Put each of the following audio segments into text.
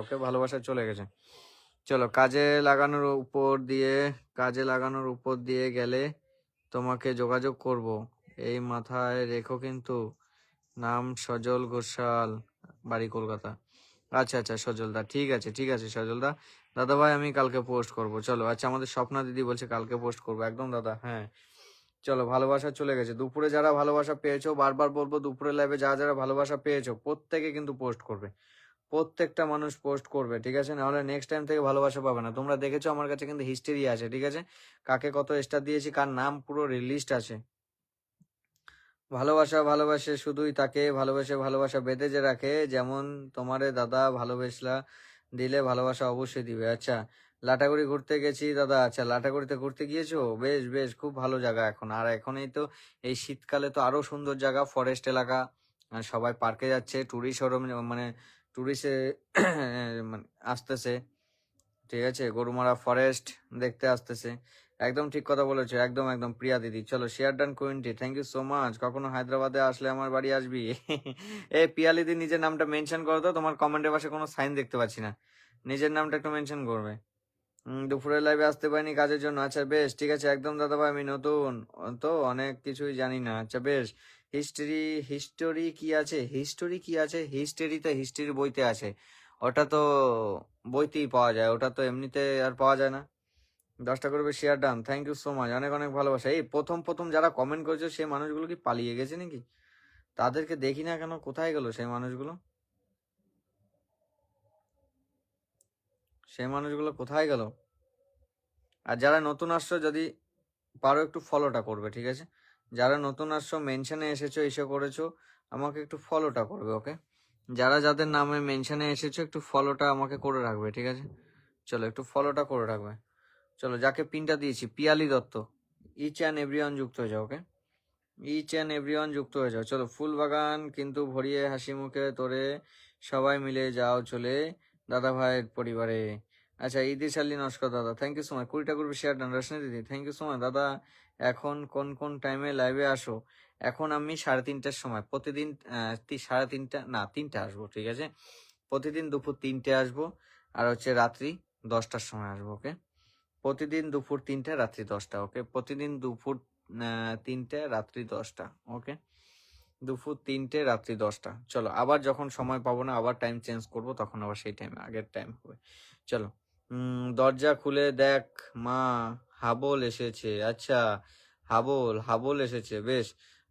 ওকে ভালোবাসা চলে গেছে। চলো, কাজে লাগানোর উপর দিয়ে, কাজে লাগানোর উপর দিয়ে গেলে তোমাকে যোগাযোগ করব। এই মাথায় রেখো কিন্তু, নাম সজল ঘোষাল, বাড়ি কলকাতা। আচ্ছা আচ্ছা সজলদা, ঠিক আছে ঠিক আছে, সজলদা। দাদা ভাই আমি কালকে পোস্ট করব। চলো আচ্ছা আমাদের স্বপ্না দিদি বলছে কালকে পোস্ট করব। একদম, দাদা হ্যাঁ। চলো, ভালোবাসা চলে গেছে। দুপুরে যারা ভালোবাসা পেয়েছ, বারবার বলব দুপুরে লাইভে যারা যারা ভালোবাসা পেয়েছ, প্রত্যেকে কিন্তু পোস্ট করবে। প্রত্যেকটা মানুষ পোস্ট করবে, ঠিক আছে? নাহলে নেক্সট টাইম থেকে ভালোবাসা পাবে না। তোমরা দেখেছ আমার কাছে কিন্তু হিস্টেরি আছে, ঠিক আছে? কাকে কত স্টার দিয়েছি, কার নাম পুরো রিলিস্ট আছে। ভালোবাসা ভালোবাসে শুধুই তাকে, ভালোবাসে ভালোবাসা বেঁধে যে রাখে, যেমন তোমারে দাদা ভালোবাসলা দিলে ভালোবাসা অবশ্যই দিবে। আচ্ছা লাটাগুড়ি ঘুরতে গেছি দাদা। আচ্ছা লাটাগুড়িতে ঘুরতে গিয়েছো? বেশ বেশ, খুব ভালো জায়গা এখন। আর এখনই তো এই শীতকালে তো আরও সুন্দর জায়গা ফরেস্ট এলাকা। সবাই পার্কে যাচ্ছে টুরিস্ট মানে টুরিস্টে মানে আসতেছে। ঠিক আছে? গরুমারা ফরেস্ট দেখতে আসতেছে। একদম ঠিক কথা বলেছ। একদম একদম প্রিয়া দিদি। চলো শেয়ার ডান কোয়েন্টি থ্যাংক ইউ সো মাচ কখনো হায়দ্রাবাদে আসলে আমার বাড়ি আসবি? এ পিয়ালিদি নিজের নামটা মেনশন করো তো। তোমার কমেন্টের পাশে কোনো সাইন দেখতে পাচ্ছি না। নিজের নামটা একটু মেনশন করবে। দুপুরের লাইভে আসতে পারিনি কাজের জন্য। আচ্ছা বেশ। ঠিক আছে, একদম দাদা ভাই আমি নতুন। তো অনেক কিছুই জানি না। আচ্ছা বেশ। হিস্টরি হিস্টোরি কি আছে? হিস্টোরি কি আছে? হিস্ট্রি বইতে আছে। ওটা তো বইতেই পাওয়া যায়। ওটা তো এমনিতে আর পাওয়া যায় না। দশটা করবে share done thank you so much অনেক অনেক ভালোবাসা। এই প্রথম প্রথম যারা কমেন্ট করেছে, সেই মানুষগুলো কি পালিয়ে গেছে নাকি? তাদেরকে দেখি না কেন? কোথায় গেল সেই মানুষগুলো? সেই মানুষগুলো কোথায় গেল? আর যারা নতুন আসছো, যদি পারো একটু ফলোটা করবে, ঠিক আছে? যারা নতুন আসছো মেনশনে এসেছ, এসে করেছ, আমাকে একটু ফলোটা করবে ওকে যারা যাদের নামে মেনশনে এসেছ, একটু ফলোটা আমাকে করে রাখবে, ঠিক আছে? চলো, একটু ফলোটা করে রাখবে। চলো, যাকে পিনটা দিয়েছি, Piyali Dutta each and everyone যুক্ত হয়ে যাও ওকে ইচ অ্যান্ড এভরিওয়ান যুক্ত হয়ে যাও। চলো, ফুল বাগান, কিন্তু ভরিয়ে হাসি মুখে তোরে সবাই মিলে যাও চলে দাদা ভাইয়ের পরিবারে। আচ্ছা ঈদের শালী নমস্কার দাদা থ্যাংক ইউ সো মাচ কুড়িটা করবে শেয়ার ডান রশনি দিদি থ্যাংক ইউ সো মাচ দাদা, এখন কোন কোন টাইমে লাইভে আসো? এখন আমি সাড়ে তিনটার সময়, প্রতিদিন সাড়ে তিনটা, না, তিনটে আসব, ঠিক আছে? প্রতিদিন দুপুর তিনটে আসব, আর হচ্ছে রাত্রি দশটার সময় আসব ওকে প্রতিদিন দুপুর তিনটে, রাত্রি দশটা ওকে প্রতিদিন দুপুর তিনটে, রাত্রি দশটা ওকে দুপুর তিনটে, রাত্রি দশটা। চলো, আবার যখন সময় পাবো না, আবার টাইম চেঞ্জ করব, তখন আবার সেই টাইমে আগের টাইম হবে। চলো। দরজা খুলে দেখ, মা, হাবল এসেছে। আচ্ছা হাবল হাবল এসেছে, বেশ।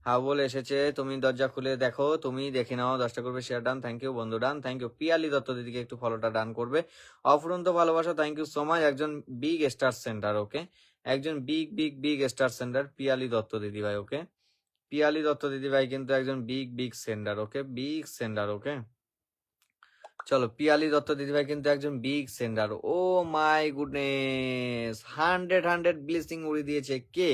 হাবল এসেছে, তুমি দরজা খুলে দেখো, তুমি দেখে নাও, দশটা করবে শেয়ার ডান থ্যাংক ইউ বন্ধু done thank you Piyali Dutta দিদিকে একটু ফলোটা ডান করবে। অফুরন্ত ভালোবাসা থ্যাংক ইউ সো মাচ একজন বিগ স্টার সেন্টার ওকে একজন big big big star centre Piyali Dutta দিদি ভাই ওকে পিয়ালি দত্ত দিদি ভাই কিন্তু একজন big big centre okay big centre okay চলো, পিয়ালি দত্ত দিদি ভাই কিন্তু একজন big centre oh my goodness hundred hundred blessing উড়িয়ে দিয়েছে কে?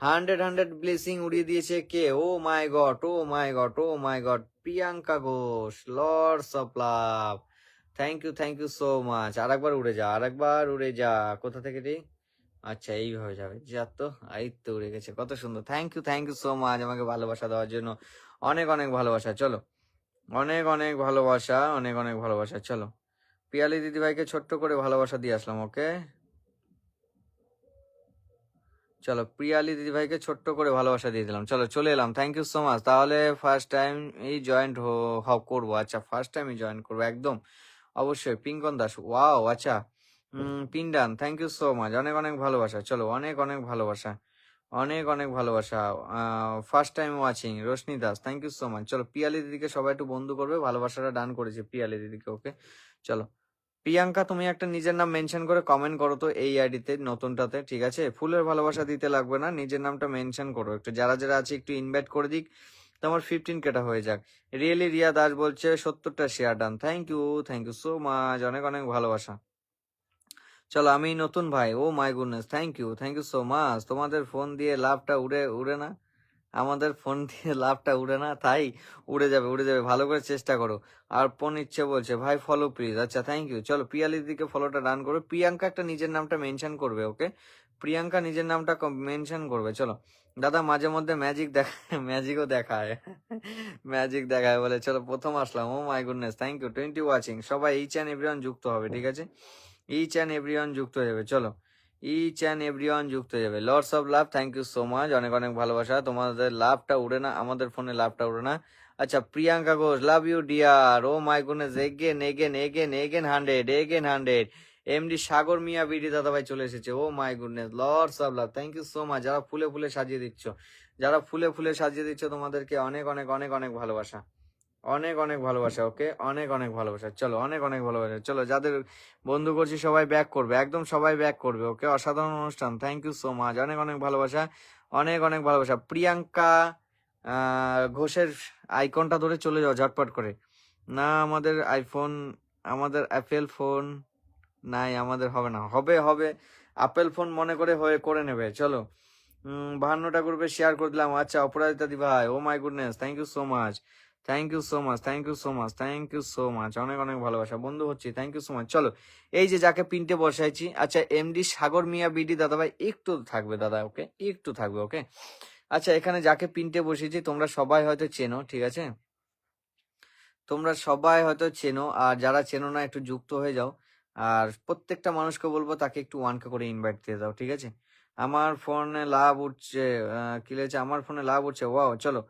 হান্ড্রেড হান্ড্রেড ব্লেসিং উড়িয়ে দিয়েছে কে? ও my god oh my god oh my god Priyanka Ghosh lords of love thank you thank you so much আর একবার উড়ে যা আর একবার উড়ে যা। কোথা থেকে রে? আচ্ছা এইভাবে যাবে। যা তো, এই তো উড়ে গেছে। কত সুন্দর। Thank you thank you so much আমাকে ভালোবাসা দেওয়ার জন্য। অনেক অনেক ভালোবাসা। চলো। অনেক অনেক ভালোবাসা, অনেক অনেক ভালোবাসা। চলো। পিয়ালি দিদি ভাইকে ছোট্ট করে ভালোবাসা দিয়ে আসলাম, ওকে? চলো প্রিয়ালি দিদি ভাইকে ছোট্ট করে ভালোবাসা দিয়ে দিলাম। চলো, চলে এলাম। থ্যাংক ইউ সো মাচ তাহলে ফার্স্ট টাইম এই জয়েন্ট হব করব। আচ্ছা ফার্স্ট টাইমই জয়েন করব, একদম। অবশ্যই, পিঙ্কন দাস ওয়াও আচ্ছা। পিন্ডান থ্যাংক ইউ সো মাচ অনেক অনেক ভালোবাসা। চলো, অনেক অনেক ভালোবাসা। অনেক অনেক ভালোবাসা। First time watching Roshni Das thank you so much চলো, পিয়ালি দিদিকে সবাই একটু বন্ধু করবে, ভালোবাসাটা ডান করেছে পিয়ালি দিদিকে ওকে চলো, প্রিয়াঙ্কা, তুমি একটা নিজের নাম মেনশন করে কমেন্ট করো তো এই আইডিতে, নতুনটাতে, ঠিক আছে? ফুলের ভালোবাসা দিতে লাগবে না, নিজের নামটা মেনশন করো। একটু যারা যারা আছে, একটু ইনভাইট করে দিক তোমার ফিফটিন কেটা হয়ে যাক। রিয়েলি রিয়া দাস বলছে, সত্তরটা share done thank you thank you so much অনেক অনেক ভালোবাসা। চলো আমি নতুন ভাই। ও my goodness thank you thank you so much তোমাদের ফোন দিয়ে লাভটা উড়ে উড়ে না? আমাদের ফোন দিয়ে লাভটা উড়ে না? তাই উড়ে যাবে উড়ে যাবে। ভালো করে চেষ্টা করো। আর ফোন ইচ্ছে বলছে, ভাই ফলো প্লিজ আচ্ছা থ্যাংক ইউ চলো পিয়ালি দিকে ফলোটা ডান করো। প্রিয়াঙ্কা একটা নিজের নামটা মেনশন করবে ওকে প্রিয়াঙ্কা নিজের নামটা মেনশন করবে। চলো, দাদা মাঝে মধ্যে ম্যাজিক দেখায় ম্যাজিকও দেখায়। ম্যাজিক দেখায় বলে, চলো, প্রথম আসলাম। ও my goodness thank you twenty watching সবাই এইচ অ্যান্ড এভরিওয়ান যুক্ত হবে, ঠিক আছে? ইচ অ্যান্ড এভরিওয়ান যুক্ত হয়ে যাবে, চলো। ইচ অ্যান্ড এভরিওয়ান যুক্ত হয়ে যাবে। Lords of love thank you so much অনেক অনেক ভালোবাসা। তোমাদের লাভটা উড়ে না, আমাদের ফোনে লাভটা উড়ে না। আচ্ছা Priyanka Ghosh love you dear oh my goodness again again again again hundred again hundred MD Sagar Mia BD দাদাভাই চলে এসেছে। ও my goodness lords of love thank you so much যারা ফুলে ফুলে সাজিয়ে দিচ্ছ, যারা ফুলে ফুলে সাজিয়ে দিচ্ছ, তোমাদেরকে অনেক অনেক অনেক অনেক ভালোবাসা। অনেক অনেক ভালোবাসা, ওকে? অনেক অনেক ভালোবাসা। চলো, অনেক অনেক ভালোবাসা। চলো, যাদের বন্ধু করছি সবাই ব্যাক করবে, একদম সবাই ব্যাক করবে, ওকে? অসাধারণ অনুষ্ঠান থ্যাংক ইউ সো মাচ অনেক অনেক ভালোবাসা, অনেক অনেক ভালোবাসা। প্রিয়াঙ্কা ঘোষের আইকনটা ধরে চলে যাও ঝটপট করে। না, আমাদের আইফোন আমাদের অ্যাপেল ফোন নাই, আমাদের হবে না। হবে হবে। আপেল ফোন মনে করে হয়ে, করে নেবে। চলো। বাহান্নটা গ্রুপে শেয়ার করে দিলাম। আচ্ছা অপরাজিতা দি ভাই ও my goodness thank you so much thank you so much thank you so much thank you so much অনেক অনেক ভালোবাসা। বন্ধু হচ্ছি থ্যাংক ইউ সো মাচ চলো, এই যে যাকে পিনটে বসাইছি আচ্ছা এমডি সাগর মিয়া বিডি দাদা ভাই একটু থাকবে দাদা ওকে একটু থাকবে ওকে আচ্ছা এখানে যাকে পিনটে বসিয়েছি, তোমরা সবাই হয়তো চেনো, ঠিক আছে? তোমরা সবাই হয়তো চেনো, আর যারা চেনো না, একটু যুক্ত হয়ে যাও। আর প্রত্যেকটা মানুষকে বলব, তাকে একটু ওয়ানকে করে ইনভাইট দিয়ে দাও, ঠিক আছে? আমার ফোনে লাভ উঠছে কি লেগেছে? আমার ফোনে লাভ উঠছে। ওয়াও চলো।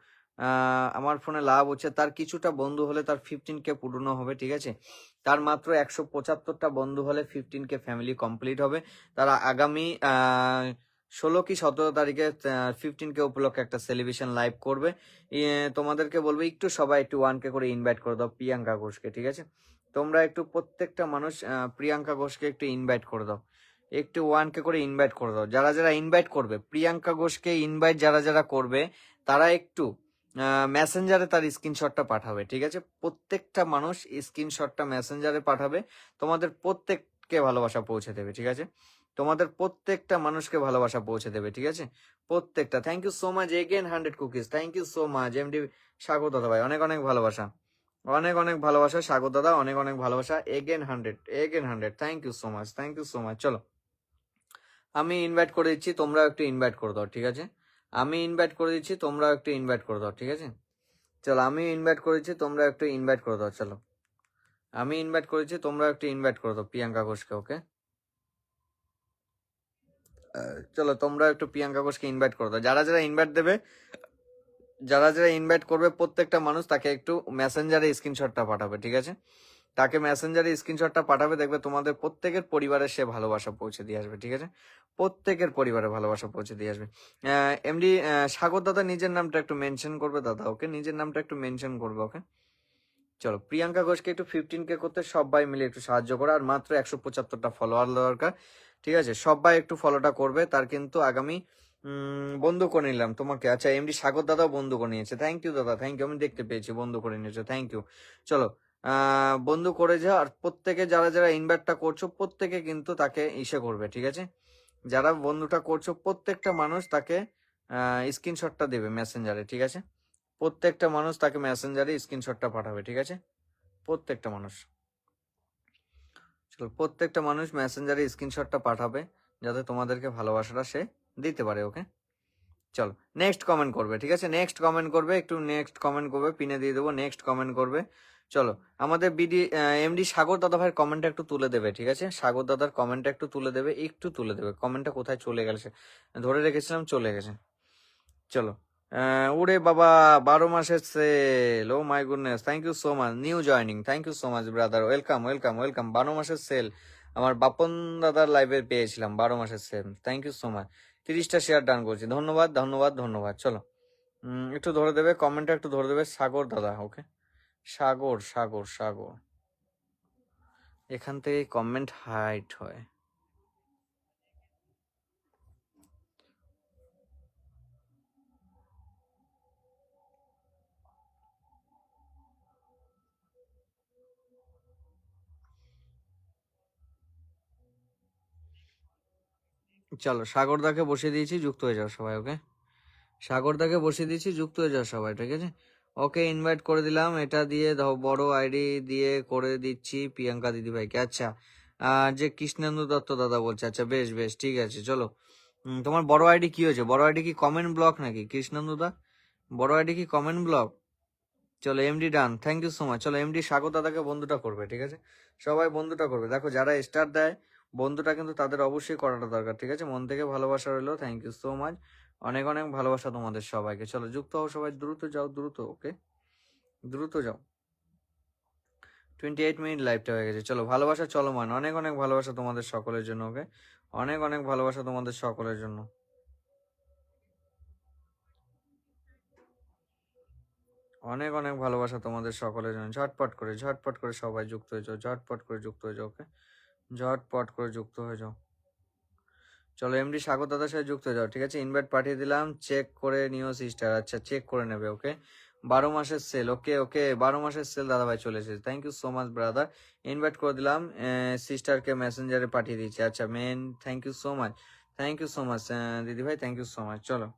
আমার ফোনে লাভ হচ্ছে। তার কিছুটা বন্ধু হলে তার ফিফটিন কে পূর্ণ হবে, ঠিক আছে? তার মাত্র একশো পঁচাত্তরটা বন্ধু হলে ফিফটিন কে ফ্যামিলি কমপ্লিট হবে। তারা আগামী ষোলো কি সতেরো তারিখে ফিফটিন কে উপলক্ষে একটা সেলিব্রেশন লাইভ করবে। তোমাদেরকে বলব, একটু সবাই একটু ওয়ান কে করে ইনভাইট করে দাও প্রিয়াঙ্কা ঘোষকে, ঠিক আছে? তোমরা একটু প্রত্যেকটা মানুষ প্রিয়াঙ্কা ঘোষকে একটু ইনভাইট করে দাও। একটু ওয়ান কে করে ইনভাইট করে দাও। যারা যারা ইনভাইট করবে, প্রিয়াঙ্কা ঘোষকে ইনভাইট যারা যারা করবে, তারা একটু মেসেঞ্জারে তার স্ক্রিনশটটা পাঠাবে, ঠিক আছে? প্রত্যেকটা মানুষ স্ক্রিনশটটা মেসেঞ্জারে পাঠাবে, তোমাদের প্রত্যেককে ভালোবাসা পৌঁছে দেবে, ঠিক আছে? তোমাদের প্রত্যেকটা মানুষকে ভালোবাসা পৌঁছে দেবে, ঠিক আছে? প্রত্যেকটা। Thank you so much again hundred cookies thank you so much MD Swagata দাদা ভাই অনেক অনেক ভালোবাসা। অনেক অনেক ভালোবাসা স্বাগত দাদা অনেক অনেক ভালোবাসা again hundred again hundred thank you so much thank you so much চলো, আমি ইনভাইট করে দিচ্ছি তোমরা একটু ইনভাইট করে দাও, ঠিক আছে? আমি ইনভাইট করে দিচ্ছি তোমরা একটু ইনভাইট করে দাও, ঠিক আছে? চলো, আমি ইনভাইট করেছি তোমরা একটু ইনভাইট করে দাও, চলো। আমি ইনভাইট করেছি তোমরা একটু ইনভাইট করে দাও, প্রিয়াঙ্কা ঘোষকে, ওকে? চলো তোমরা একটু প্রিয়াঙ্কা ঘোষকে ইনভাইট করে দাও। যারা যারা ইনভাইট দেবে, যারা যারা ইনভাইট করবে, প্রত্যেকটা মানুষ তাকে একটু মেসেঞ্জারে স্ক্রিনশটটা পাঠাবে, ঠিক আছে? তাকে মেসেঞ্জারে স্ক্রিনশটটা পাঠাবে, দেখবে তোমাদের প্রত্যেকের পরিবারে সে ভালোবাসা পৌঁছে দিয়ে আসবে, ঠিক আছে? প্রত্যেকের পরিবারে ভালোবাসা পৌঁছে দিয়ে আসবে। এমডি সাগর দাদা নিজের নামটা একটু মেনশন করবে, দাদা, ওকে? নিজের নামটা একটু মেনশন করবে, ওকে? চলো, প্রিয়াঙ্কা ঘোষকে একটু ফিফটিন কে করতে সবাই মিলে একটু সাহায্য করো, আর মাত্র একশো পঁচাত্তরটা ফলোয়ার দরকার, ঠিক আছে? সবাই একটু ফলোটা করবে, তার কিন্তু আগামী বন্ধু করে নিলাম তোমাকে। আচ্ছা এমডি সাগর দাদাও বন্ধু করে নিয়েছে। থ্যাংক ইউ দাদা থ্যাংক ইউ আমি দেখতে পেয়েছি, বন্ধু করে নিয়েছে। থ্যাংক ইউ চলো বন্ধু করে যাও আর প্রত্যেকে যারা যারা ইনভাইটটা করছ, প্রত্যেকে কিন্তু তাকে ইসে করবে, ঠিক আছে? যারা বন্ধুটা করছ, প্রত্যেকটা মানুষ তাকে স্ক্রিনশটটা দেবে মেসেঞ্জারে ঠিক আছে? প্রত্যেকটা মানুষ তাকে মেসেঞ্জারে স্ক্রিনশটটা পাঠাবে, ঠিক আছে? প্রত্যেকটা মানুষ। চলো, প্রত্যেকটা মানুষ মেসেঞ্জারে স্ক্রিনশটটা পাঠাবে, যাতে তোমাদেরকে ভালোবাসাটা সে দিতে পারে ওকে চলো নেক্সট কমেন্ট করবে, ঠিক আছে? নেক্সট কমেন্ট করবে, একটু নেক্সট কমেন্ট করবে পিনে দিয়ে দেবো নেক্সট কমেন্ট করবে। চলো, আমাদের বিডি এমডি সাগর দাদা ভাইয়ের কমেন্টটা একটু তুলে দেবে, ঠিক আছে? সাগর দাদার কমেন্টটা একটু তুলে দেবে, একটু তুলে দেবে। কমেন্টটা কোথায় চলে গেছে ধরে রেখেছিলাম চলে গেছে। চলো ওরে বাবা, বারো মাসের sale oh my goodness thank you so much new joining thank you so much brother welcome welcome welcome বারো মাসের সেল আমার বাপন দাদার লাইভে পেয়েছিলাম, বারো মাসের sale thank you so much তিরিশটা শেয়ার ডান করছি, ধন্যবাদ ধন্যবাদ ধন্যবাদ, চলো একটু ধরে দেবে কমেন্টটা একটু ধরে দেবে সাগর দাদা ওকে সাগর সাগর সাগর। এখান থেকে কমেন্ট হাইট হয়। চলো, সাগরদাকে বসিয়ে দিয়েছি, যুক্ত হয়ে যাও সবাই ওকে সাগরদাকে বসিয়ে দিয়েছি, যুক্ত হয়ে যাও সবাই, ঠিক আছে? ওকে ইনভাইট করে দিলাম। এটা দিয়ে বড় আইডি দিয়ে করে দিচ্ছি প্রিয়াঙ্কা দিদি ভাইকে আচ্ছা যে কৃষ্ণেন্দু দত্ত দাদা বলছে। আচ্ছা বেশ বেশ, ঠিক আছে, চলো। তোমার বড় আইডি কি হয়েছে? বড় আইডি কি কমেন্ট ব্লক নাকি? কৃষ্ণেন্দু দা? বড় আইডি কি কমেন্ট ব্লক চলো MD done thank you so much চলো এমডি স্বাগত দাদাকে বন্ধুটা করবে, ঠিক আছে? সবাই বন্ধুটা করবে। দেখো, যারা স্টার দেয়, বন্ধুটা কিন্তু তাদের অবশ্যই করাটা দরকার, ঠিক আছে? মন থেকে ভালোবাসা রইল। থ্যাংক ইউ সো মাচ অনেক অনেক ভালোবাসা তোমাদের সবাইকে। চলো, যুক্ত হও সবাই। দ্রুত যাও, দ্রুত, ওকে? দ্রুত যাও। টোয়েন্টি এইট মিনিট লাইভটা হয়ে গেছে। চলো, ভালোবাসা চলো চলমান। অনেক অনেক ভালোবাসা তোমাদের সকলের জন্য, ওকে? অনেক অনেক ভালোবাসা তোমাদের সকলের জন্য। অনেক অনেক ভালোবাসা তোমাদের সকলের জন্য। ঝটপট করে ঝটপট করে সবাই যুক্ত হয়ে যাও। ঝটপট করে যুক্ত হয়ে যাও, ওকে? ঝটপট করে যুক্ত হয়ে যাও। চলো এমডি স্বাগত দাদার সাথে যুক্ত যাও, ঠিক আছে? ইনভাইট পাঠিয়ে দিলাম চেক করে নিও সিস্টার আচ্ছা চেক করে নেবে ওকে বারো মাসের সেল ওকে ওকে বারো মাসের সেল দাদা ভাই চলে এসেছে। Thank you so much brother invite করে দিলাম সিস্টারকে মেসেঞ্জারে পাঠিয়ে দিচ্ছি আচ্ছা main thank you so much thank you so much দিদি ভাই থ্যাংক ইউ সো মাচ চলো।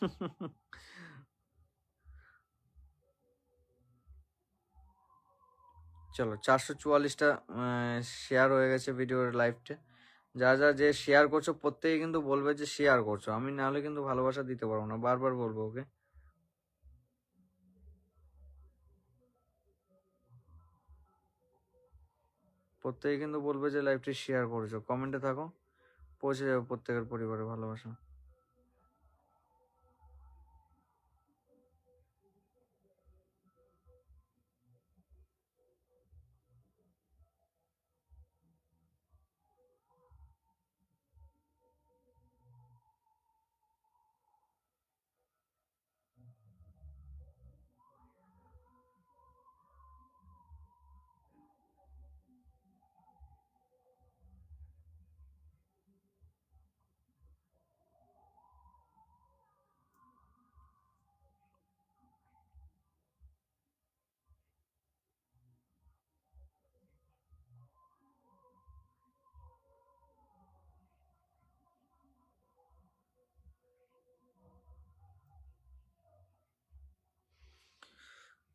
চলো চারশো চুয়াল্লিশটা শেয়ার হয়ে গেছে ভিডিওর লাইভটা যা যা যে শেয়ার করছ, প্রত্যেকে কিন্তু বলবে যে শেয়ার করছ। আমি নাহলে কিন্তু ভালোবাসা দিতে পারব না। বারবার বলব ওকে প্রত্যেকে কিন্তু বলবে যে লাইভটি শেয়ার করেছ। কমেন্টে থাকো। পৌঁছে যাবে প্রত্যেকের পরিবারে ভালোবাসা।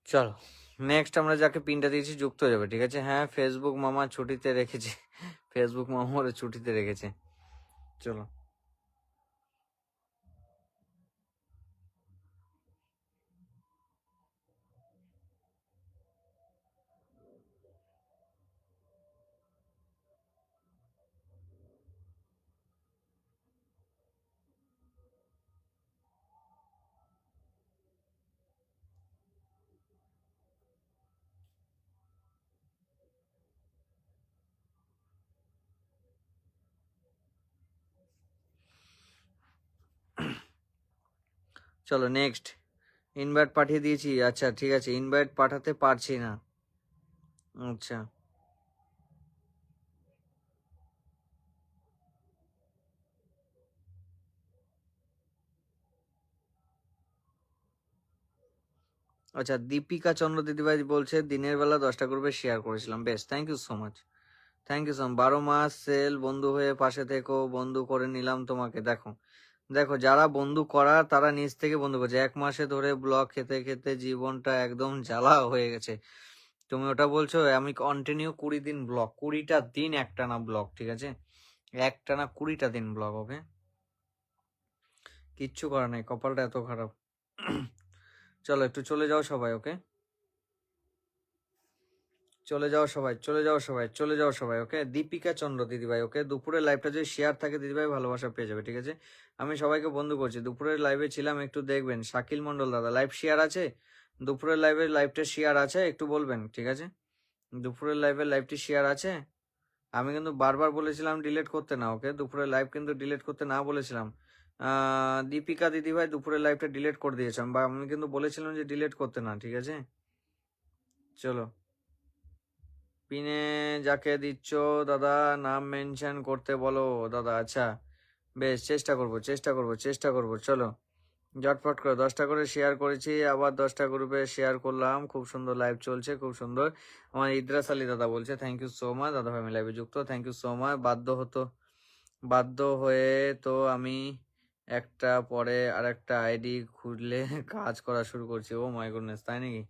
চলো নেক্সট আমরা যাকে পিনটা দিয়েছি যুক্ত হয়ে যাবে, ঠিক আছে? হ্যাঁ ফেসবুক মামা ছুটিতে রেখেছে। ফেসবুক মামা ওরা ছুটিতে রেখেছে। চলো। চলো নেক্সট ইনভাইট পাঠিয়ে দিয়েছি। আচ্ছা ঠিক আছে ইনভাইট পাঠাতে পারছি না। আচ্ছা। আচ্ছা দীপিকা চন্দ্র দিদিভাই বলছে, দিনের বেলা দশটা গ্রুপে শেয়ার করেছিলাম। বেশ thank you so much thank you so বারো মাস সেল বন্ধু হয়ে পাশে থেকো, বন্ধু করে নিলাম তোমাকে, দেখো। দেখো, যারা বন্ধু করার তারা নিজ থেকে বন্ধু করছে। এক মাসে ধরে ব্লগ খেতে খেতে জীবনটা একদম জ্বালা হয়ে গেছে। তুমি ওটা বলছো, আমি কন্টিনিউ কুড়ি দিন ব্লগ। কুড়িটা দিন একটানা ব্লগ, ঠিক আছে? একটানা কুড়িটা দিন ব্লগ ওকে কিচ্ছু করার নেই, কপালটা এত খারাপ। চলো, একটু চলে যাও সবাই ওকে চলে যাও সবাই, চলে যাও সবাই, চলে যাও সবাই ওকে দীপিকা চন্দ্র দিদিভাই ওকে দুপুরের লাইভটা যদি শেয়ার থাকে দিদিভাই ভালোবাসা পেয়ে যাবে, ঠিক আছে? আমি সবাইকে বন্ধু করছি, দুপুরের লাইভে ছিলাম, একটু দেখবেন, শাকিল মন্ডল দাদা লাইভ শেয়ার আছে? দুপুরের লাইভে লাইভটা শেয়ার আছে, একটু বলবেন, ঠিক আছে? দুপুরের লাইভে লাইভটি শেয়ার আছে? আমি কিন্তু বারবার বলেছিলাম ডিলেট করতে না ওকে দুপুরের লাইভ কিন্তু ডিলেট করতে না বলেছিলাম। দীপিকা দিদিভাই দুপুরের লাইভটা ডিলেট করে দিয়েছিলাম বা, আমি কিন্তু বলেছিলাম যে ডিলেট করতে না, ঠিক আছে? চলো। পিনে যাকে দিচ্ছ, দাদা, নাম মেনশন করতে বলো। দাদা আচ্ছা। বেশ, চেষ্টা করব চেষ্টা করব চেষ্টা করব, চলো। ঝটফট করে দশটা করে শেয়ার করেছি, আবার দশটা গ্রুপে শেয়ার করলাম। খুব সুন্দর লাইভ চলছে, খুব সুন্দর। আমার ইদ্রাস আলী দাদা বলছে থ্যাংক ইউ সো মাচ দাদা ফ্যামিলি লাইভে যুক্ত থ্যাংক ইউ সো মাচ বাধ্য হতো, বাধ্য হয়ে তো আমি একটা পরে আরেকটা আইডি খুললে কাজ করা শুরু করছি। ও মাই গুডনেস তাই নাকি?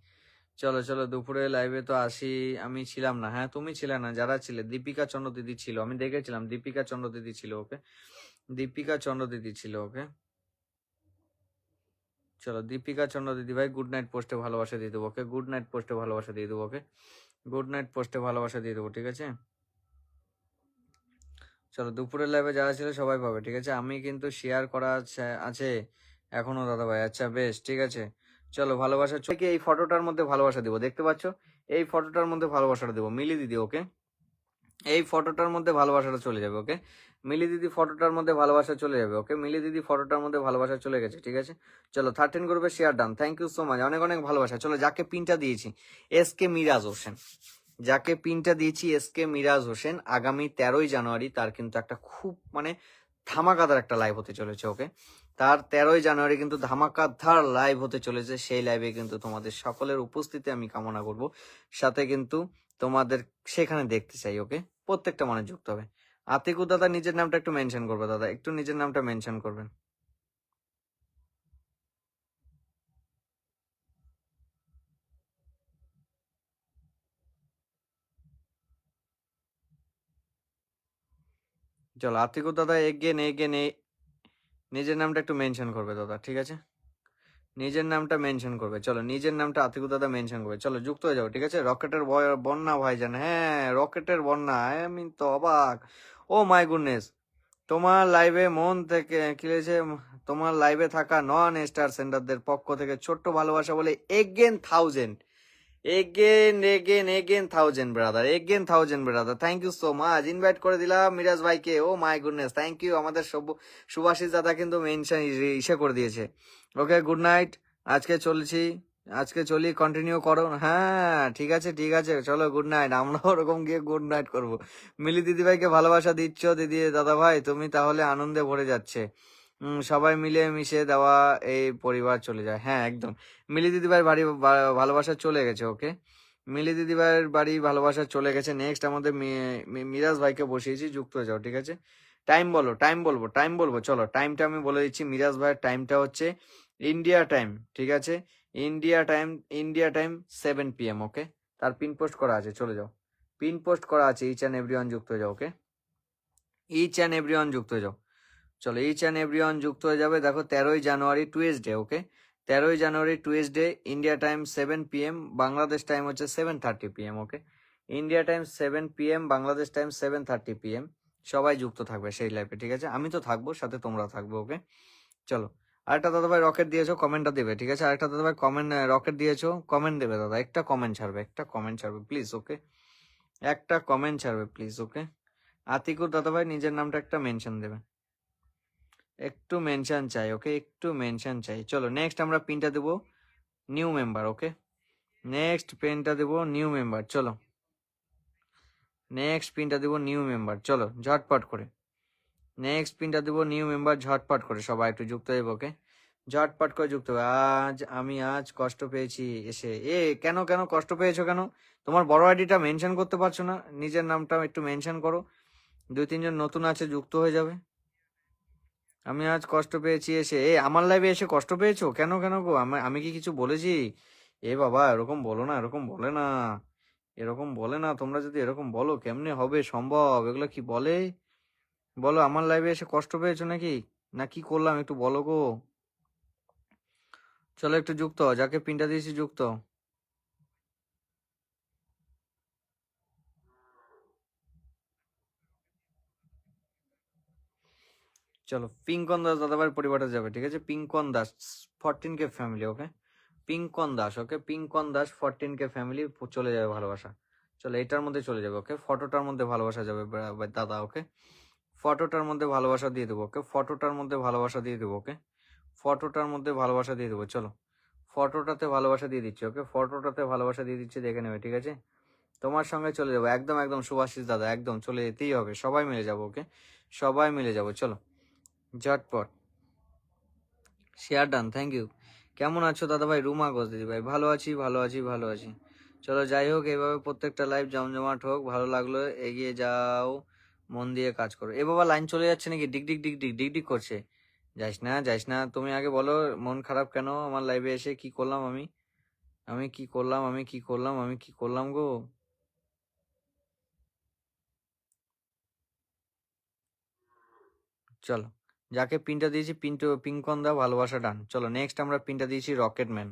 চলো চলো, দুপুরে লাইভে তো আসি। আমি ছিলাম না হ্যাঁ তুমি ছিলে না, যারা ছিলে। দীপিকা চন্দ্র দিদি ছিল, আমি দেখেছিলাম দীপিকা চন্দ্র দিদি ছিল, ওকে? দীপিকা চন্দ্র দিদি ছিল, ওকে? চলো, দীপিকা চন্দ্র দিদি ভাই গুড নাইট পোস্টে ভালোবাসা দিয়ে দেবো, ওকে? গুড নাইট পোস্টে ভালোবাসা দিয়ে দেবো, ওকে? গুড নাইট পোস্টে ভালোবাসা দিয়ে দেবো, ঠিক আছে? চলো, দুপুরের লাইভে যারা ছিল, সবাই পাবে, ঠিক আছে? আমি কিন্তু শেয়ার করা আছে এখনও, দাদা ভাই আচ্ছা বেশ, ঠিক আছে? চলো ভালোবাসা চোখে এই ফটোটার মধ্যে ভালোবাসা দিব, দেখতে পাচ্ছ? এই ফটোটার মধ্যে ভালোবাসাটা দেবো মিলি দিদি ওকে? এই ফটোটার মধ্যে ভালোবাসাটা চলে যাবে, ওকে? মিলি দিদি ফটোটার মধ্যে ভালোবাসা চলে যাবে, ওকে? মিলি দিদি ফটোটার মধ্যে ভালোবাসা চলে গেছে, ঠিক আছে? চলো থার্টিন গ্রুপে share done thank you so much অনেক অনেক ভালোবাসা। চলো যাকে পিনটা দিয়েছি এস কে মিরাজ হোসেন যাকে পিনটা দিয়েছি এস কে মিরাজ হোসেন আগামী তেরোই জানুয়ারি তার কিন্তু একটা খুব মানে ধামাকাদার একটা লাইভ হতে চলেছে, ওকে? তার তেরোই জানুয়ারি কিন্তু ধামাকাধার লাইভ হতে চলেছে। সেই লাইভে কিন্তু তোমাদের সকলের উপস্থিতি আমি কামনা করব। সাথে কিন্তু তোমাদের সেখানে দেখতে চাই ওকে প্রত্যেকটা মানুষ যুক্ত হবে। আতিকু দাদা নিজের নামটা একটু মেনশন করবে, দাদা। একটু নিজের নামটা মেনশন করবেন। চলো আতিকু দাদা এগেন এগেন নিজের নামটা একটু মেনশন করবে দাদা, ঠিক আছে? নিজের নামটা মেনশন করবে। চলো, নিজের নামটা আতিকু দাদা মেনশন করবে। চলো, যুক্ত হয়ে যাও, ঠিক আছে? রকেটের বন্যা ভাইজান হ্যাঁ রকেটের বন্যা আমি তো অবাক। ও মাই গুডনেস, তোমার লাইভে মন থেকে কিলেছে তোমার লাইভে থাকা নন স্টার সেন্টারদের পক্ষ থেকে ছোট্ট ভালোবাসা বলে again thousand again again again thousand brother again thousand brother thank you so much invite করে দিলাম মিরাজ ভাইকে। Oh my goodness thank you আমাদের সব সুভাষিস দাদা কিন্তু মেনশন ইসে করে দিয়েছে। ওকে গুড নাইট আজকে চলছি। আজকে চলি কন্টিনিউ করো। হ্যাঁ ঠিক আছে ঠিক আছে। চলো গুড নাইট আমরা ওরকম গিয়ে গুড নাইট করব। মিলি দিদি ভাইকে ভালোবাসা দিচ্ছ, দিদি দাদা ভাই তুমি তাহলে আনন্দে ভরে যাচ্ছে। সবাই মিলে মিশে দেওয়া এই পরিবার চলে যায়। হ্যাঁ একদম। মিলি দিদি ভাইয়ের বাড়ি ভালোবাসা চলে গেছে, ওকে? মিলি দিদি ভাইয়ের বাড়ি ভালোবাসা চলে গেছে। নেক্সট আমাদের মিরাজ ভাইকে বসিয়েছি, যুক্ত হয়ে যাও, ঠিক আছে? টাইম বলো টাইম বলব টাইম বলব, চলো। টাইমটা আমি বলে দিচ্ছি। মিরাজ ভাইয়ের টাইমটা হচ্ছে ইন্ডিয়া টাইম ঠিক আছে? India time India time seven PM okay? তার পিন পোস্ট করা আছে, চলে যাও। পিন পোস্ট করা আছে ইচ অ্যান্ড এভরি যুক্ত হয়ে যাও, ওকে? ইচ অ্যান্ড এভরি যুক্ত হয়ে যাও। চলো ইচ অ্যান্ড এভরি ওয়ান যুক্ত হয়ে যাবে। দেখো, তেরোই জানুয়ারি টুয়েসডে ওকে তেরোই January Tuesday India time seven PM Bangladesh time হচ্ছে seven thirty PM okay India time seven PM Bangladesh time seven thirty PM সবাই যুক্ত থাকবে সেই লাইফে ঠিক আছে? আমি তো থাকব, সাথে তোমরা থাকবে ওকে চলো, আরেকটা দাদা ভাই রকেট দিয়েছ কমেন্টটা দেবে, ঠিক আছে? আরেকটা দাদা ভাই কমেন্ট রকেট দিয়েছ কমেন্ট দেবে দাদা, একটা কমেন্ট ছাড়বে, একটা কমেন্ট ছাড়বে প্লিজ ওকে একটা কমেন্ট ছাড়বে প্লিজ ওকে আতিকুর দাদা ভাই নিজের নামটা একটা মেনশন দেবে। একটু মেনশন চাই ওকে একটু মেনশন চাই। চলো নেক্সট আমরা পিনটা দেবো নিউ মেম্বার ওকে নেক্সট পেনটা দেবো নিউ মেম্বার চলো। নেক্সট পিনটা দেবো নিউ মেম্বার চলো, ঝটপট করে। নেক্সট পিনটা দেবো নিউ মেম্বার ঝটপট করে, সবাই একটু যুক্ত হয়ে ওকে ঝটপট করে যুক্ত হবে আজ আমি আজ কষ্ট পেয়েছি এসে। এ, কেন কেন কষ্ট পেয়েছ কেন? তোমার বড় আইডিটা মেনশন করতে পারছ না, নিজের নামটা একটু মেনশন করো। দুই, তিনজন নতুন আছে, যুক্ত হয়ে যাবে। আমি আজ কষ্ট পেয়েছি এসে। এ, আমার লাইভে এসে কষ্ট পেয়েছ? কেন কেন গো? আমি আমি কি কিছু বলেছি? এ বাবা, এরকম বলো না, এরকম বলে না। এরকম বলে না, তোমরা যদি এরকম বলো, কেমনে হবে সম্ভব? এগুলো কি বলে? বলো, আমার লাইভে এসে কষ্ট পেয়েছ নাকি? না, কি করলাম একটু বলো গো। চলো একটু যুক্ত যাকে পিনটা দিয়েছি যুক্ত। চলো পিঙ্কন দাস দাদাভাইয়ের পরিবারটা যাবে, ঠিক আছে? Pinkon Das fourteen K family okay Pinkon Das okay Pinkon Das fourteen K family চলে যাবে ভালোবাসা। চলো, এটার মধ্যে চলে যাবে ওকে ফটোটার মধ্যে ভালোবাসা যাবে দাদা ওকে ফটোটার মধ্যে ভালোবাসা দিয়ে দেবো ওকে ফটোটার মধ্যে ভালোবাসা দিয়ে দেবো ওকে ফটোটার মধ্যে ভালোবাসা দিয়ে দেবো, চলো। ফটোটাতে ভালোবাসা দিয়ে দিচ্ছি ওকে ফটোটাতে ভালোবাসা দিয়ে দিচ্ছি, দেখে নেবে, ঠিক আছে? তোমার সঙ্গে চলে যাব, একদম একদম সুভাষিস দাদা, একদম, চলে যেতেই হবে, সবাই মিলে যাব ওকে সবাই মিলে যাব, চলো। ঝটপট। শেয়ার ডান থ্যাংক ইউ কেমন আছো দাদা ভাই রুমা ঘোষ দিদি ভাই, ভালো আছি ভালো আছি ভালো আছি। চলো যাই হোক এইভাবে প্রত্যেকটা লাইভ জমজমাট হোক, ভালো লাগল, এগিয়ে যাও, মন দিয়ে কাজ করো। এ বাবা লাইন চলে যাচ্ছে নাকি? ডিক ডিক ডিক ডিক ডিক ডিক করছে। যাইস না যাইস না, তুমি আগে বলো, মন খারাপ কেন আমার লাইভে এসে? কি করলাম আমি? আমি কি করলাম, আমি কি করলাম, আমি কি করলাম গো? চলো। যাকে পিনটা দিয়েছি পিনটো পিঙ্কন দা ভালোবাসা ডান চলো নেক্সট আমরা পিনটা দিয়েছি রকেটম্যান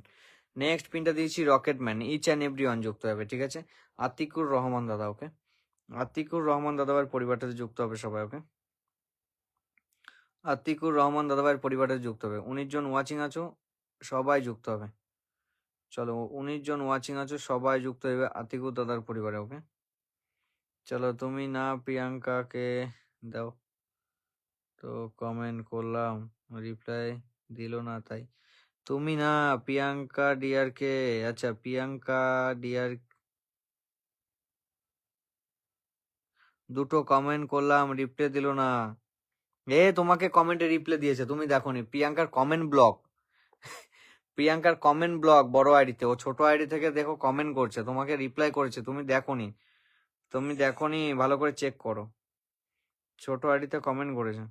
নেক্সট পিনটা দিয়েছি rocketman each and every one যুক্ত হবে, ঠিক আছে? আতিকুর রহমান দাদা ওকে আতিকুর রহমান দাদাভাইয়ের পরিবারটাতে যুক্ত হবে সবাই ওকে আতিকুর রহমান দাদাভাইয়ের পরিবারটাতে যুক্ত হবে। উনিশ জন ওয়াচিং আছো, সবাই যুক্ত হবে। চলো, উনিশ জন ওয়াচিং আছো, সবাই যুক্ত হবে আতিকুর দাদার পরিবারে ওকে চলো, তুমি না প্রিয়াঙ্কাকে দাও। তো কমেন্ট করলাম রিপ্লাই দিল না তাই। তুমি না প্রিয়াঙ্কা ডিয়ারকে আচ্ছা প্রিয়াঙ্কা ডিয়ার দুটো কমেন্ট করলাম রিপ্লাই দিল না। এ তোমাকে কমেন্টে রিপ্লাই দিয়েছে, তুমি দেখো নি, প্রিয়াঙ্কার কমেন্ট ব্লক প্রিয়াঙ্কার কমেন্ট ব্লক বড় আইডিতে ও ছোট আইডি থেকে দেখো কমেন্ট করছে, তোমাকে রিপ্লাই করেছে, তুমি দেখোনি তুমি দেখোনি ভালো করে চেক করো। ছোট আইডিতে কমেন্ট করেছে।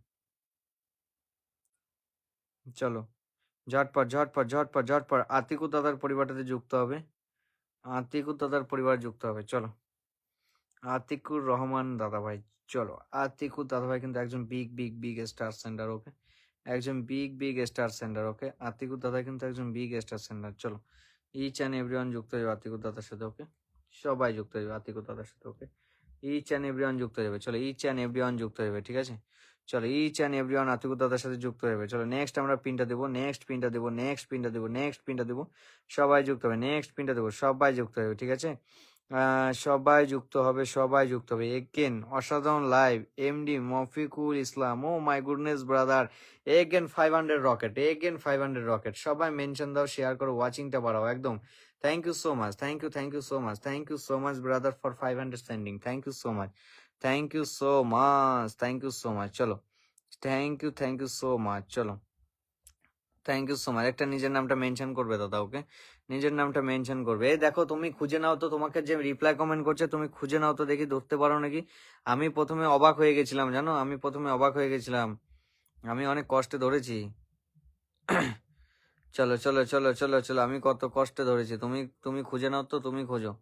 চলো। ঝটপট ঝটপট ঝটপট ঝটপট। আতিকু দাদার পরিবারটাতে যুক্ত হবে। আতিকু দাদার পরিবার যুক্ত হবে, চলো। আতিকুর রহমান দাদা ভাই চলো। আতিকুর দাদা ভাই কিন্তু একজন big big big star centre okay একজন big big star centre okay Atikur দাদা কিন্তু একজন বিগ স্টার সেন্টার চলো। ইচ অ্যান্ড এভরিওয়ান যুক্ত হয়ে যাবে আতিকুর দাদার সাথে ওকে সবাই যুক্ত হয়ে যাবে আতিকুর দাদার সাথে ওকে ইচ অ্যান্ড এভরিওয়ান যুক্ত হয়ে যাবে, চলো। ইচ অ্যান্ড এভরিওয়ান যুক্ত হয়ে ঠিক আছে? চলো ইচ অ্যান্ড এভরিওয়ান আতিকুর দাদার সাথে যুক্ত যাবে। চলো নেক্সট আমরা পিনটা দেবো নেক্সট পিনটা দেবো নেক্সট পিনটা দেবো নেক্সট পিনটা দেবো। সবাই যুক্ত হবে নেক্সট পিনটা দেবো, সবাই যুক্ত হবে ঠিক আছে? সবাই যুক্ত হবে, সবাই যুক্ত হবে। এগেন অসাধারণ live MD Mofikul Islam oh my goodness brother again five hundred rocket again five hundred rocket সবাই মেনশন দাও শেয়ার করো ওয়াচিংটা বাড়াও, একদম। Thank you so much thank you thank you so much thank you so much brother for five hundred sending thank you so much thank you so much thank you so much চলো। Thank you thank you so much চলো। Thank you so much একটা নিজের নামটা mention করবে দাদা ওকে নিজের নামটা mention করবে। এই দেখো, তুমি খুঁজে নাও তো, তোমাকে যে রিপ্লাই কমেন্ট করছে, তুমি খুঁজে নাও তো, দেখি ধরতে পারো নাকি? আমি প্রথমে অবাক হয়ে গেছিলাম, জানো? আমি প্রথমে অবাক হয়ে গেছিলাম। আমি অনেক কষ্টে ধরেছি। চলো চলো চলো চলো চলো, আমি কত কষ্টে ধরেছি। তুমি তুমি খুঁজে নাও তো, তুমি খোঁজো।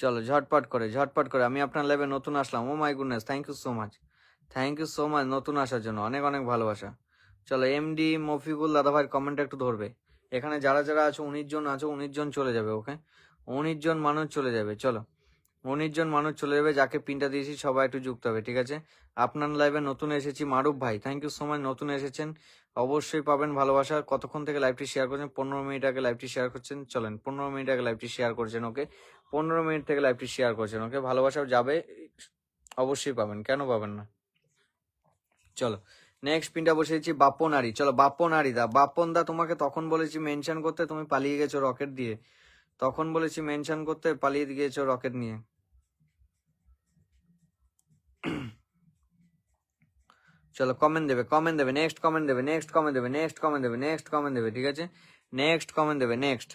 চলো, ঝটপট করে ঝটপট করে। আমি আপনার লাইভে নতুন আসলাম। ও my goodness thank you so much thank you so much নতুন আসার জন্য। অনেক অনেক ভালোবাসা। চলো এমডি মফিকুল দাদাভাইয়ের কমেন্টটা একটু ধরবে। এখানে যারা যারা আছে, উনিশ জন আছে, উনিশ জন চলে যাবে ওকে উনিশ জন মানুষ চলে যাবে, চলো। উনিশ জন মানুষ চলে যাবে, যাকে পিনটা দিয়েছি, সবাই একটু যুক্ত হবে, ঠিক আছে? আপনার লাইভে নতুন এসেছি, মারুফ ভাই থ্যাংক ইউ সো মাচ নতুন এসেছেন। অবশ্যই পাবেন ভালোবাসা। কতক্ষণ থেকে লাইভটি শেয়ার করছেন? পনেরো মিনিট আগে লাইভটি শেয়ার করছেন। চলেন, পনেরো মিনিট আগে লাইভটি শেয়ার করছেন ওকে পনেরো মিনিট থেকে লাইভটি শেয়ার করছেন, ওকে? ভালোবাসা যাবে, অবশ্যই পাবেন। কেন পাবেন না? চলো নেক্সট পিনটা বসেছি বাপ্পন আরি। চলো বাপ্পন আরি দা। বাপ্পন দা, তোমাকে তখন বলেছি মেনশন করতে তুমি পালিয়ে গেছো রকেট দিয়ে। তখন বলেছি মেনশন করতে পালিয়ে গিয়েছো রকেট নিয়ে। চলো কমেন্ট দেবে কমেন্ট দেবে নেক্সট কমেন্ট দেবে নেক্সট কমেন্ট দেবে নেক্সট কমেন্ট দেবে নেক্সট কমেন্ট দেবে, ঠিক আছে? নেক্সট কমেন্ট দেবে নেক্সট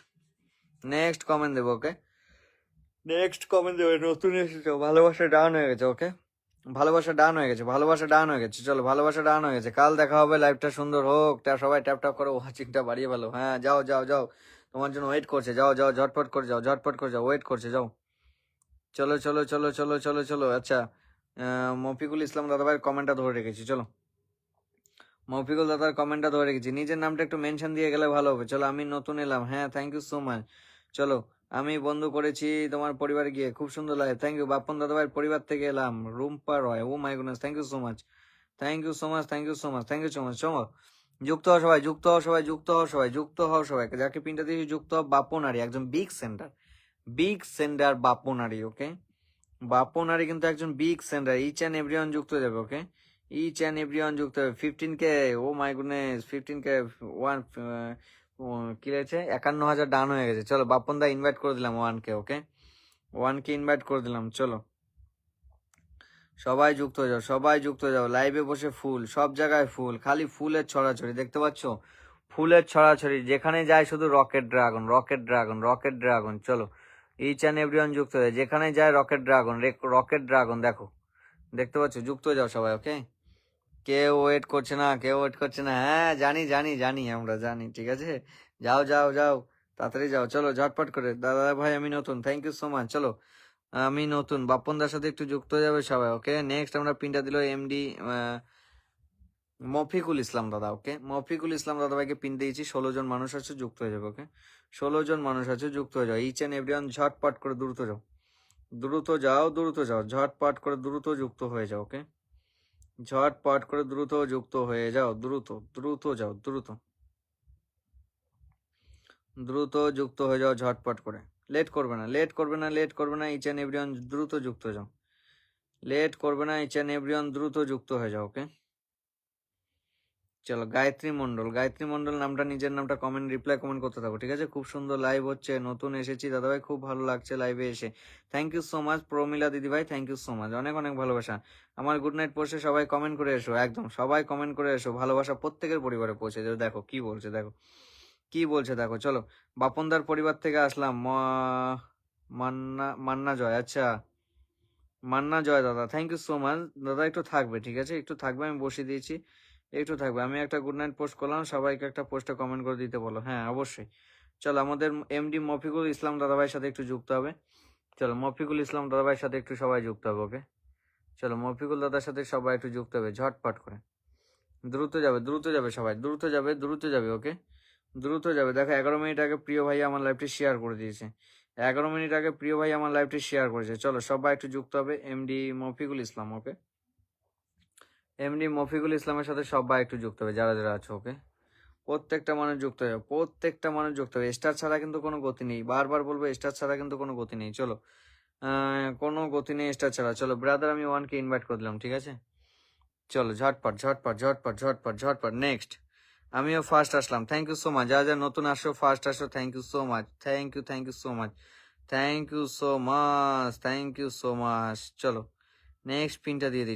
নেক্সট কমেন্ট দেবে ওকে নেক্সট কমেন্ট দেবে, নতুন এসেছ, ভালোবাসা ডাউন হয়ে গেছে ওকে ভালোবাসা ডান হয়ে গেছে, ভালোবাসা ডান হয়ে গেছে, চলো, ভালোবাসা ডান হয়ে গেছে। কাল দেখা হবে লাইভটা সুন্দর হোক তা সবাই ট্যাপ ট্যাপ করে ওয়াচিংটা বাড়িয়ে ভালো হ্যাঁ যাও যাও যাও, তোমার জন্য ওয়েট করছে, যাও যাও, ঝটপট করে যাও, ঝটপট করে যাও ওয়েট করছে, যাও। চলো চলো চলো চলো চলো চলো আচ্ছা মফিকুল ইসলাম দাদা দাদাভাইয়ের কমেন্টটা ধরে রেখেছি, চলো। মফিকুল দাদার কমেন্টটা ধরে রেখেছি, নিজের নামটা একটু মেনশন দিয়ে গেলে ভালো হবে। চলো, আমি নতুন এলাম হ্যাঁ থ্যাংক ইউ সো মাচ চলো আমি বন্ধু করেছি তোমার পরিবারে গিয়ে। খুব সুন্দর লাগে। থ্যাংক ইউ বাপন দাদাভাইয়ের পরিবার থেকে এলাম। Rumpa Roy, oh my goodness thank you so much thank you so much thank you so much thank you so much চলো। যুক্ত হও সবাই, যুক্ত হও সবাই, যুক্ত হও সবাই, যুক্ত হও সবাই। যাকে পিনটা দিয়েছি, যুক্ত হও বাপনারি একজন বিগ সেন্টার বিগ সেন্টার বাপনারি ওকে বাপনারি কিন্তু একজন big centre each and everyone যুক্ত হয়ে যাবে ওকে ইচ অ্যান্ড এভরিওয়ান যুক্ত হবে fifteen K oh my goodness fifteen K one কি রয়েছে? একান্ন হাজার ডান হয়ে গেছে। চলো বাপন দা ইনভাইট করে দিলাম one K okay one K invite করে দিলাম, চলো। সবাই যুক্ত হয়ে যাও, সবাই যুক্ত হয়ে যাও। লাইভে বসে ফুল, সব জায়গায় ফুল, খালি ফুলের ছড়াছড়ি, দেখতে পাচ্ছ? ফুলের ছড়াছড়ি, যেখানে যায় শুধু rocket dragon rocket dragon rocket dragon চলো। ইচ অ্যান্ড এভরিওয়ান যুক্ত হয়ে যায়। যেখানে যায় রকেট ড্রাগন রকেট ড্রাগন দেখো। দেখতে পাচ্ছ? যুক্ত হয়ে যাও সবাই ওকে কেউ ওয়েট করছে না, কেউ ওয়েট করছে না। হ্যাঁ জানি জানি জানি আমরা, জানি, ঠিক আছে? যাও যাও যাও, তাড়াতাড়ি যাও, চলো, ঝটপট করে। দাদা ভাই, আমি নতুন থ্যাংক ইউ সো মাচ চলো। আমি নতুন বাপ্পনদার সাথে একটু যুক্ত হয়ে যাবে সবাই ওকে নেক্সট আমরা পিনটা দিল এমডি মফিকুল ইসলাম দাদা ওকে মফিকুল ইসলাম দাদা ভাইকে পিন দিয়েছি, ষোলো জন মানুষ আছে, যুক্ত হয়ে যাবে ওকে ষোলো জন মানুষ আছে, যুক্ত হয়ে যাও। ইচ অ্যান্ড এভরিওয়ান ঝটপট করে দ্রুত যাও। দ্রুত যাও দ্রুত যাও, ঝটপট করে দ্রুত যুক্ত হয়ে যাও ওকে ঝটপট করে দ্রুত যুক্ত হয়ে যাও, দ্রুত দ্রুত যাও, দ্রুত। দ্রুত যুক্ত হয়ে যাও ঝটপট করে। লেট করবে না, লেট করবে না, লেট করবে না ইচ অ্যান্ড এভরিওয়ান দ্রুত যুক্ত যাও। লেট করবে না ইচ অ্যান্ড এভরিওয়ান দ্রুত যুক্ত হয়ে যাও ওকে চলো গায়ত্রী মন্ডল গায়ত্রী মন্ডল নামটা, নিজের নামটা কমেন্ট রিপ্লাই কমেন্ট করতে থাকো, ঠিক আছে? খুব সুন্দর লাইভ হচ্ছে, নতুন এসেছি। দাদাভাই, খুব ভালো লাগছে লাইভে এসে। Thank you so much Promila দিদিভাই থ্যাংক ইউ সো মাচ অনেক অনেক ভালোবাসা। আমার গুড নাইট পোস্টে সবাই কমেন্ট করে এসো, একদম সবাই কমেন্ট করে এসো। ভালোবাসা প্রত্যেকের পরিবারে পৌঁছে যাবে। দেখো কি বলছে, দেখো। কি বলছে, দেখো, চলো। বাপনদার পরিবার থেকে আসলাম। মান্না মান্না জয় আচ্ছা। মান্না জয় দাদা থ্যাংক ইউ সো মাচ দাদা একটু থাকবে, ঠিক আছে? একটু থাকবে, আমি বসিয়ে দিয়েছি। একটু থাকবে। আমি একটা গুড নাইট পোস্ট করলাম, সবাইকে একটা পোস্টে কমেন্ট করে দিতে বলো। হ্যাঁ অবশ্যই। চলো, আমাদের এমডি মফিকুল ইসলাম দাদাভাইয়ের সাথে একটু যুক্ত হবে। চলো, মফিকুল ইসলাম দাদাভাইয়ের সাথে একটু সবাই যুক্ত হবে, ওকে? চলো, মফিকুল দাদার সাথে সবাই একটু যুক্ত হবে, ঝটপট করে। দ্রুত যাবে দ্রুত যাবে সবাই, দ্রুত যাবে দ্রুত যাবে, ওকে? দ্রুত যাবে। দেখো, এগারো মিনিট আগে প্রিয় ভাই আমার লাইভটি শেয়ার করে দিয়েছে। এগারো মিনিট আগে প্রিয় ভাই আমার লাইভটি শেয়ার করেছে। চলো, সবাই একটু যুক্ত হবে MD Mofikul Islam, okay? MD Mofikul ইসলামের সাথে সবাই একটু যুক্ত হবে, যারা যারা আছে ওকে প্রত্যেকটা মানুষ যুক্ত হবে প্রত্যেকটা মানুষ যুক্ত হবে স্টার ছাড়া কিন্তু কোনো গতি নেই। বারবার বলব স্টার ছাড়া কিন্তু কোনো গতি নেই, চলো। কোনো গতি নেই স্টার ছাড়া, চলো। ব্রাদার আমি ওয়ানকে ইনভাইট করে দিলাম, ঠিক আছে? চলো, ঝটপট ঝটপট ঝটপট ঝটপট ঝটপট নেক্সট আমিও ফার্স্ট আসলাম থ্যাংক ইউ সো মাচ যা যা নতুন আসো ফার্স্ট আসো thank you so much thank you thank you so much thank you so much thank you so much চলো নেক্সট পিনটা দিয়ে দিচ্ছি।